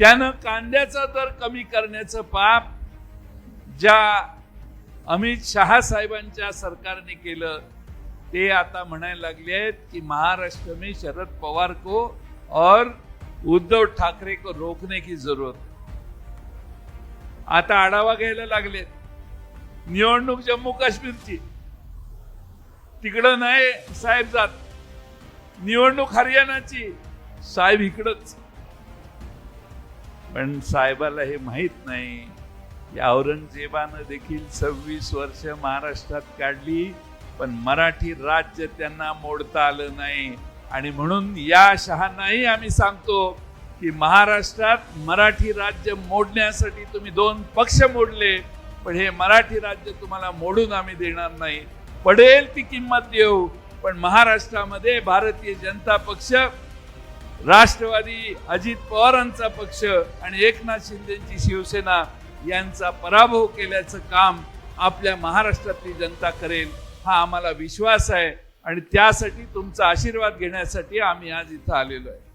त्यानं कांद्याचा दर कमी करण्याचं पाप ज्या अमित शहा साहेबांच्या सरकारने केलं ते आता म्हणायला लागले आहेत की महाराष्ट्र में शरद पवार को और उद्धव ठाकरे को रोकने की जरूरत आता आढावा घ्यायला लागले. निवडणूक जम्मू काश्मीरची तिकडं नाही साहेब जात. निवडणूक हरियाणाची. साहेब इकडंच. पण साहेबाला हे माहीत नाही. की औरंगजेबानं देखील सव्वीस वर्ष महाराष्ट्रात काढली पण मराठी राज्य त्यांना मोडता आलं नाही. आणि म्हणून या शहांनाही आम्ही सांगतो की महाराष्ट्रात मराठी राज्य मोडण्यासाठी तुम्ही दोन पक्ष मोडले पण हे मराठी राज्य तुम्हाला मोडून आम्ही देणार नाही. पडेल ती किंमत देऊ पण महाराष्ट्रामध्ये भारतीय जनता पक्ष राष्ट्रवादी अजित पवारांचा पक्ष आणि एकनाथ शिंदेची शिवसेना यांचा पराभव केल्याचं काम आपल्या महाराष्ट्रातली जनता करेल हा आम्हाला विश्वास आहे आणि त्यासाठी तुमचा आशीर्वाद घेण्यासाठी आम्ही आज इथं आलेलो आहे.